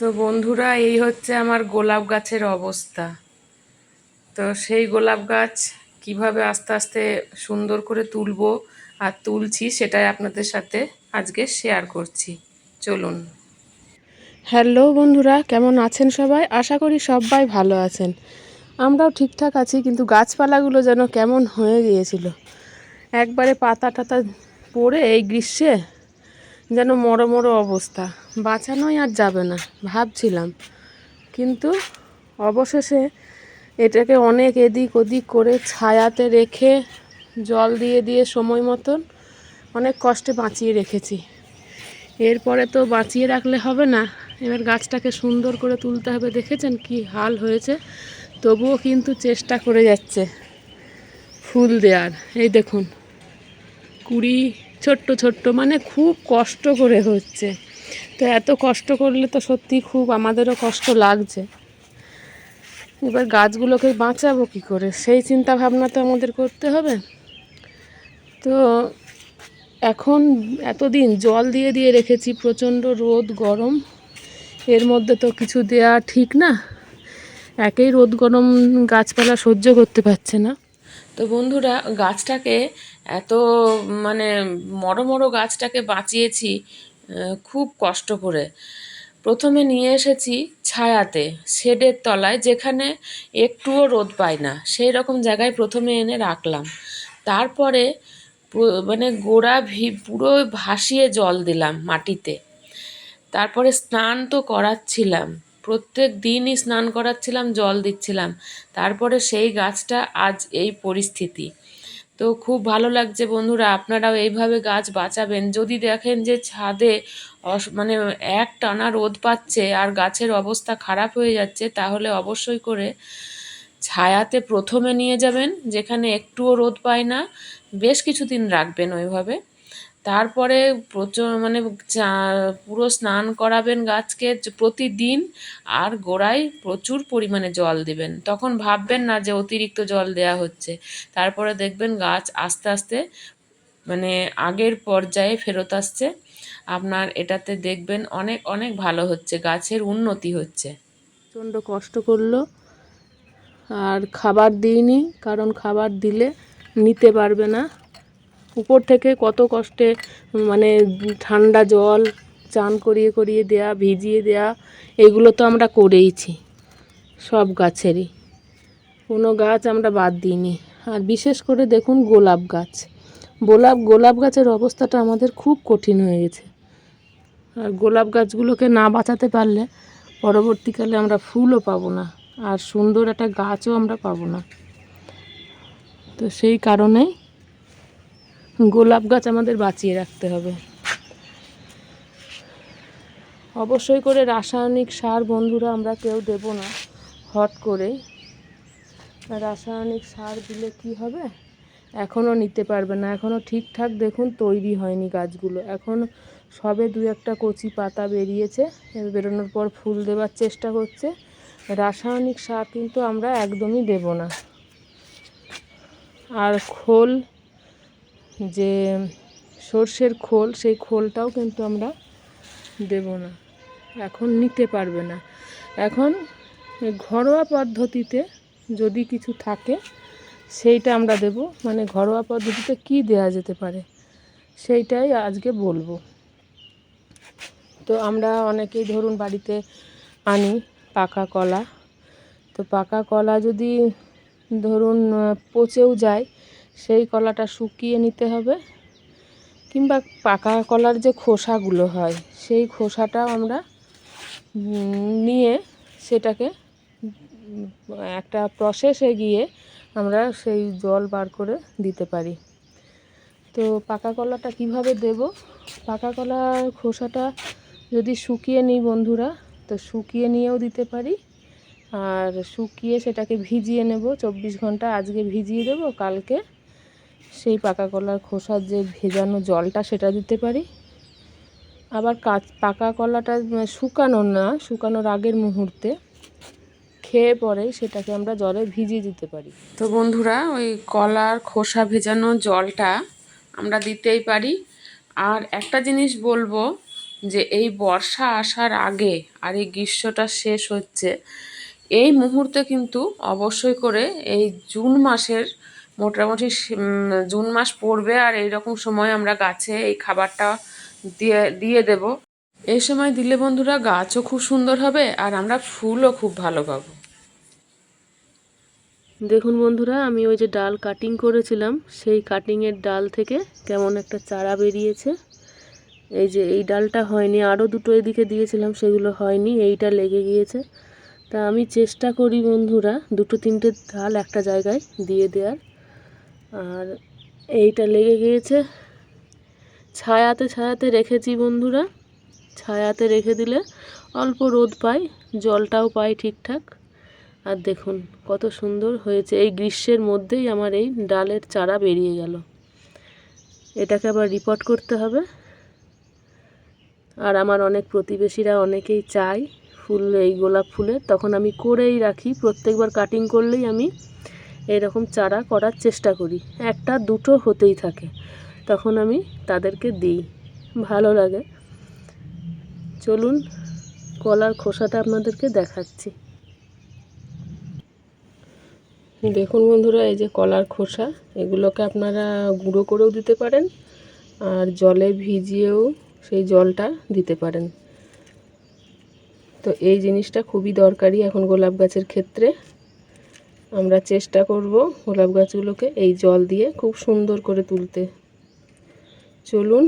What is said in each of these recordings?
তো বন্ধুরা, এই হচ্ছে আমার গোলাপ গাছের অবস্থা। তো সেই গোলাপ গাছ কীভাবে আস্তে আস্তে সুন্দর করে তুলবো আর তুলছি সেটাই আপনাদের সাথে আজকে শেয়ার করছি। চলুন। হ্যালো বন্ধুরা, কেমন আছেন সবাই? আশা করি সবাই ভালো আছেন। আমরাও ঠিকঠাক আছি, কিন্তু গাছপালাগুলো যেন কেমন হয়ে গিয়েছিল। একবারে পাতা টাতা পড়ে এই গ্রীষ্মে। যেন মরো মরো অবস্থা। বাঁচানোই আর যাবে না, ভাবছিলাম। কিন্তু অবশেষে এটাকে অনেক এদিক ওদিক করে ছায়াতে রেখে জল দিয়ে দিয়ে সময় মতন অনেক কষ্টে বাঁচিয়ে রেখেছি। এরপরে তো বাঁচিয়ে রাখলে হবে না। এবার গাছটাকে সুন্দর করে তুলতে হবে। দেখেছেন কি হাল হয়েছে? তবুও কিন্তু চেষ্টা করে যাচ্ছে। ফুল দেওয়ার এই দেখুন, কুড়ি ছোট্ট ছোট্ট মানে খুব কষ্ট করে হচ্ছে। তো এত কষ্ট করলে তো সত্যি খুব আমাদেরও কষ্ট লাগছে। এবার গাছগুলোকে বাঁচাবো কী করে? সেই চিন্তা ভাবনা তো আমাদের করতে হবে। তো এখন এতদিন জল দিয়ে দিয়ে রেখেছি, প্রচণ্ড রোদ, গরম। এর মধ্যে তো কিছু দেয়া ঠিক না। একেই রোদ, গরম গাছপালা সহ্য করতে পারছে না। তো বন্ধুরা, গাছটাকে এত মানে মরো মরো গাছটাকে বাঁচিয়েছি খুব কষ্ট করে। প্রথমে নিয়ে এসেছি ছায়াতে, শেডের তলায়, যেখানে একটুও রোদ পায় না। সেই রকম জায়গায় প্রথমে এনে রাখলাম। তারপরে মানে গোড়া ভি, পুরো ভাসিয়ে জল দিলাম মাটিতে। তারপরে স্নান তো করাচ্ছিলাম। প্রত্যেক দিনই স্নান করাচ্ছিলাম, জল দিচ্ছিলাম। তারপরে সেই গাছটা আজ এই পরিস্থিতি। তো খুব ভালো লাগছে বন্ধুরা, আপনারাও এইভাবে গাছ বাঁচাবেন। যদি দেখেন যে ছাদে মানে এক টানা রোদ পাচ্ছে আর গাছের অবস্থা খারাপ হয়ে যাচ্ছে, তাহলে অবশ্যই করে ছায়াতে প্রথমে নিয়ে যাবেন, যেখানে একটুও রোদ পায় না। বেশ কিছুদিন রাখবেন ওইভাবে। তারপরে প্রচুর মানে চা- পুরো স্নান করাবেন গাছকে প্রতিদিন আর গোড়ায় প্রচুর পরিমাণে জল দিবেন। তখন ভাববেন না যে অতিরিক্ত জল দেয়া হচ্ছে। তারপরে দেখবেন গাছ আস্তে আস্তে মানে আগের পর্যায়ে ফেরত আসছে। আপনার এটাতে দেখবেন অনেক অনেক ভালো হচ্ছে, গাছের উন্নতি হচ্ছে। প্রচণ্ড কষ্ট করল। আর খাবার দিইনি, কারণ খাবার দিলে নিতে পারবে না। উপর থেকে কত কষ্টে মানে ঠান্ডা জল চান করিয়ে করিয়ে দেয়া, ভিজিয়ে দেয়া, এগুলো তো আমরা করেইছি, সব গাছেরই। কোনো গাছ আমরা বাদ দিইনি। আর বিশেষ করে দেখুন গোলাপ গাছ। গোলাপ গোলাপ গাছের অবস্থাটা আমাদের খুব কঠিন হয়ে গেছে। আর গোলাপ গাছগুলোকে না বাঁচাতে পারলে পরবর্তীকালে আমরা ফুলও পাবো না, আর সুন্দর একটা গাছও আমরা পাবো না। তো সেই কারণেই গোলাপ গাছ আমাদের বাঁচিয়ে রাখতে হবে। অবশ্যই করে রাসায়নিক সার বন্ধুরা, আমরা কেউ দেব না। হট করে। রাসায়নিক সার দিলে কি হবে? এখনও নিতে পারবে না। এখনও ঠিকঠাক দেখুন তৈরি হয়নি গাছগুলো। এখন সবে দু একটা কচি পাতা বেরিয়েছে। বেরোনোর পর ফুল দেওয়ার চেষ্টা করছে রাসায়নিক সার কিন্তু আমরা একদমই দেব না। আর খোল যে সর্ষের খোল, সেই খোলটাও কিন্তু আমরা দেব না। এখন নিতে পারবে না। এখন ঘরোয়া পদ্ধতিতে যদি কিছু থাকে, সেইটা আমরা দেব। মানে ঘরোয়া পদ্ধতিতে কি দেওয়া যেতে পারে, সেইটাই আজকে বলব। তো আমরা অনেকেই ধরুন বাড়িতে আনি পাকা কলা। তো পাকা কলা যদি ধরুন পচেও যায় সেই কলাটা শুকিয়ে নিতে হবে কিংবা পাকা কলার যে খোসাগুলো হয়, সেই খোসাটাও আমরা নিয়ে সেটাকে, একটা প্রসেসে গিয়ে আমরা সেই জল বার করে দিতে পারি। তো পাকা কলাটা কীভাবে দেব? পাকা কলার খোসাটা যদি শুকিয়ে নিই বন্ধুরা, তো শুকিয়ে নিয়েও দিতে পারি। আর শুকিয়ে সেটাকে ভিজিয়ে নেব, চব্বিশ ঘণ্টা আজকে ভিজিয়ে দেবো, কালকে সেই পাকা কলার খোসার যে ভেজানো জলটা সেটা দিতে পারি। আবার কাঁচ, পাকা কলাটা শুকানো না, শুকানোর আগের মুহূর্তে খেয়ে পরে সেটাকে আমরা জলে ভিজিয়ে দিতে পারি। তো বন্ধুরা, ওই কলার খোসা ভেজানো জলটা আমরা দিতেই পারি। আর একটা জিনিস বলব যে, এই বর্ষা আসার আগে আর এই গ্রীষ্মটা শেষ হচ্ছে, এই মুহূর্তে কিন্তু অবশ্যই করে এই জুন মাসের মোটামুটি জুন মাস পড়বে আর এই রকম সময় আমরা গাছে এই খাবারটা দিয়ে দিয়ে দেব। এই সময় দিলে বন্ধুরা গাছও খুব সুন্দর হবে আর আমরা ফুলও খুব ভালো পাবো। দেখুন বন্ধুরা, আমি ওই যে ডাল কাটিং করেছিলাম, সেই কাটিংয়ের ডাল থেকে কেমন একটা চারা বেরিয়েছে। এই যে এই ডালটা হয়নি, আরও দুটো এদিকে দিয়েছিলাম, সেগুলো হয়নি, এইটা লেগে গিয়েছে। তা আমি চেষ্টা করি বন্ধুরা, দুটো তিনটে ডাল একটা জায়গায় দিয়ে দেওয়ার। আর এইটা লেগে গিয়েছে। ছায়াতে ছায়াতে রেখেছি বন্ধুরা। ছায়াতে রেখে দিলে অল্প রোদ পাই, জলটাও পাই ঠিকঠাক। আর দেখুন কত সুন্দর হয়েছে। এই গ্রীষ্মের মধ্যেই আমার এই ডালের চারা বেরিয়ে গেল। এটাকে আবার রিপোর্ট করতে হবে। আর আমার অনেক প্রতিবেশীরা অনেকেই চাই ফুল, এই গোলাপ ফুলের। তখন আমি করেই রাখি। প্রত্যেকবার কাটিং করলেই আমি এরকম চারা করার চেষ্টা করি। একটা, দুটো হতেই থাকে। তখন আমি তাদেরকে দিই। ভালো লাগে। চলুন, কলার খোসাটা আপনাদেরকে দেখাচ্ছি। দেখুন বন্ধুরা, এই যে কলার খোসা, এগুলোকে আপনারা গুঁড়ো করেও দিতে পারেন আর জলে ভিজিয়েও সেই জলটা দিতে পারেন। তো এই জিনিসটা খুবই দরকারি এখন গোলাপ গাছের ক্ষেত্রে। আমরা চেষ্টা করব গোলাপ গাছগুলোকে এই জল দিয়ে খুব সুন্দর করে তুলতে। চলুন,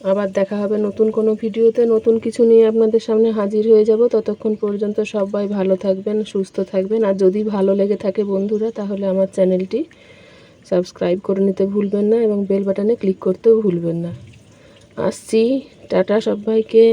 আবার দেখা হবে নতুন কোনো ভিডিওতে। নতুন কিছু নিয়ে আপনাদের সামনে হাজির হয়ে যাব। ততক্ষণ পর্যন্ত সবাই ভালো থাকবেন, সুস্থ থাকবেন। আর যদি ভালো লেগে থাকে বন্ধুরা, তাহলে আমার চ্যানেলটি সাবস্ক্রাইব করে নিতে ভুলবেন না এবং বেল বাটনে ক্লিক করতেও ভুলবেন না। আসছি। টাটা সবাইকে।